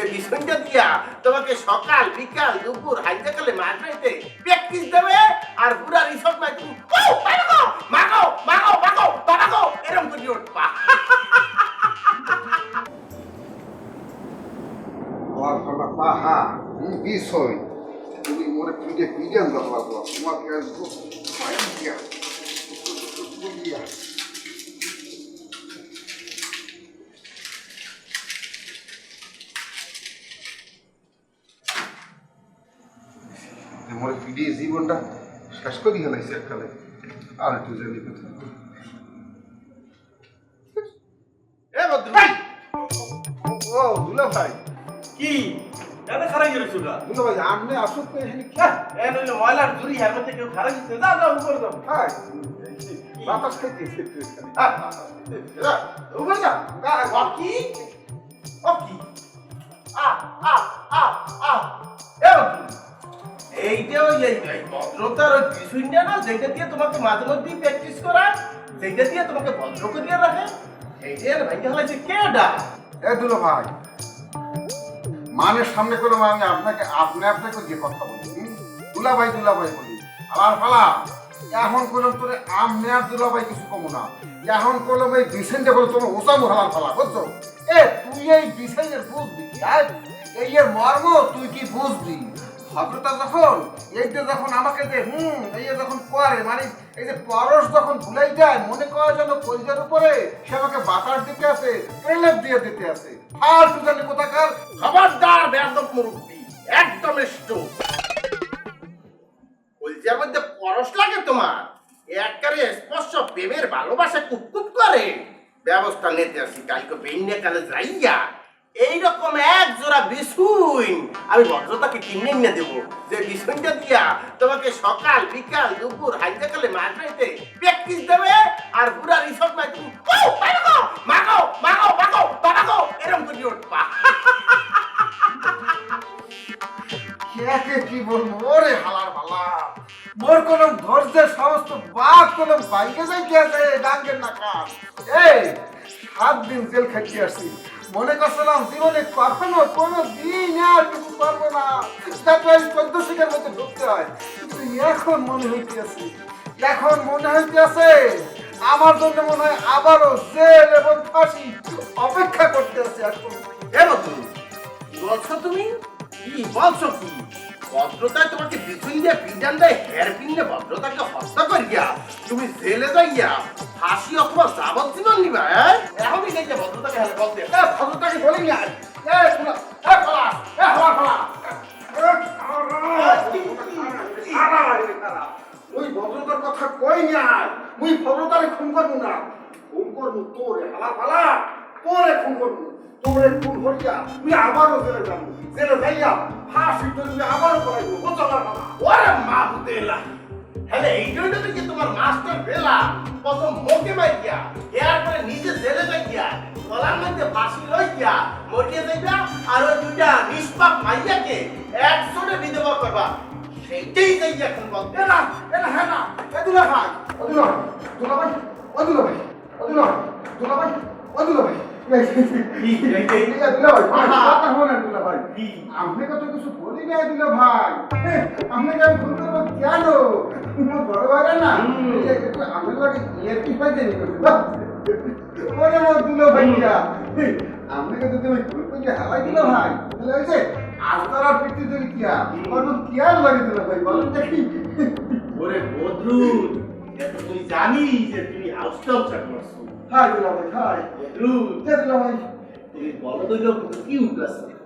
যে বিষয়টা দিয়া তোমাকে সকাল, বিকাল, দুপুর হাইতে হাইজাকালে মাঝরাইতে প্র্যাকটিস দেবে আর পুরা রিসর্ট মাই তুমি মাগো মাগো মাগো মাগো এরকম করে উঠবা। পাহা বিষয়। তুমি মোরে পিঠে দেখলা তো তোমাকে আসব মায়ের দিয়া বলিয়া মোরে পিঠে জীবনটা শেষ করি হেলাইছে এককালে। আর একটু জানি কথা এ বদ্রু ও দুলা ভাই। কি? কেন খারাপ গেছে সুগা দুলা ভাই আপনি আসুন তো এখানে। কি এ নইলে ময়লার মধ্যে কেউ খারাপ গেছে উপরে বাতাস উপরে ও আ আ ভদ্রতার ওই না যেটা দিয়ে তোমাকে মাঝে মধ্যেই প্র্যাকটিস করায় যেটা দিয়ে তোমাকে ভদ্র করিয়া রাখে এইটা ভাইকে হলাইছে কেডা এ দুলো ভাই, মানের সামনে করে আমি আপনাকে, আপনি আপনাকে যে কথা বলি হুম? দুলাভাই দুলাভাই বলি আবার ফালা এখন করলাম তোরে আমনে আর দুলাভাই কিছু কমো না। এখন করলাম এই ডিসেন্টে বলে তোমার ওসামু হালার ফালা বুঝছ? এ, তুই এই ডিসেন্টের বুঝবি এই এর মর্ম তুই কি বুঝবি? ভদ্রতা যখন, এইটা যখন আমাকে যে হুম এই যখন করে মানে এই যে পরশ যখন ভুলাই যায়, মনে করা যেন কলজার উপরে সে আমাকে বাতাস দিতে আছে, প্রেলেপ দিয়ে দিতে আছে। আর কোথাকার? খবরদার একদম স্টুপ কলজার মধ্যে পরশ লাগে তোমার। একবারে স্পর্শ প্রেমের ভালোবাসা কুপকুপ করে। ব্যবস্থা নিতে আসি, কালকে বেন্যা কালে যাইয়া। এইরকম এক জোড়া বিছুইন আমি ভদ্রতাকে কিনে নিয়ে দেবো। যে বিছুইনটা দিয়া তোমাকে সকাল, বিকাল, দুপুর হাইজাকালে মাঝরাইতে প্র্যাকটিস দেবে, আর পুরা রিসর্ট মাই তুমি মাগো মাগো মাগো মাগো এরকম করে উঠবা। কে কি বলব? ওরে হালার ভালা মোর কোন ধৈর্যের সমস্ত বাপ কোন বাইকে যাই আছে ডাঙ্গের নাকা এই, সাত দিন জেল খাইতে আসছি। মনে করছিলাম জীবনে কখনো কোনো দিন আর কিছু পারব না। তারপরে চোদ্দ মধ্যে ঢুকতে হয়। কিন্তু এখন মনে হইতে আছে এখন মনে হইতে আছে আমার জন্য মনে হয় আবারও জেল এবং ফাঁসি অপেক্ষা করতে আছে এখন এ বন্ধু বলছো তুমি? কি বলছো কি ভদ্রতায় তোমাকে বিছুন দিয়ে পিজান দেয়, হেয়ার পিন ভদ্রতাকে হত্যা করিয়া, তুমি জেলে যাইয়া ফাঁসি অথবা যাবজ্জীবন নিবা হ্যাঁ এখনই যাইয়া ভদ্রতাকে হেলে বলতে এ, ভদ্রতাকে বলি তোরে খুন করব। তোরে খুন করিয়া তুই আবারও জেলে যাব। জেলে যাইয়া ফাঁসি তুই আবারও করাইবো বুঝছ না ফালা ওরে মাহুদেলা হ্যাঁ এই জন্য তো কি তোমার মাস্টার বেলা, প্রথম মোকে মাইয়া এরপরে নিজে জেলে যাইয়া গলার মধ্যে ফাঁসি লইয়া মরিয়ে যাইবা, আর ওই দুইটা নিষ্পাপ মাইয়াকে একজনে বিধবা করবা। সেইটাই যাইয়া এখন বলতে এ না এ না হ্যাঁ না এ দুলা ভাই, ও দুলা ভাই ভাই, ও দুলা ভাই, ও দুলা ভাই দুলা ভাই। ভাই? আপনাকে তো কিছু বলি নাই দুলা ভাই। আপনাকে আমি ফোন করব কেন? বড় ভাই না? পাই জানি দুলা ভাইয়া। আপনাকে যদি ওই ফোন করে হালাই দিল ভাই তাহলে হয়েছে আজ তার আর পিঠে কিয়া কত কিয়ার লাগে দিল ভাই বলেন দেখি। ওরে বদরুল তুই জানিস যে তুমি হাউস হাই দুলা ভাই হাই বদরুল কে দুলা ভাই তুমি বলো তো কি উঠতেছে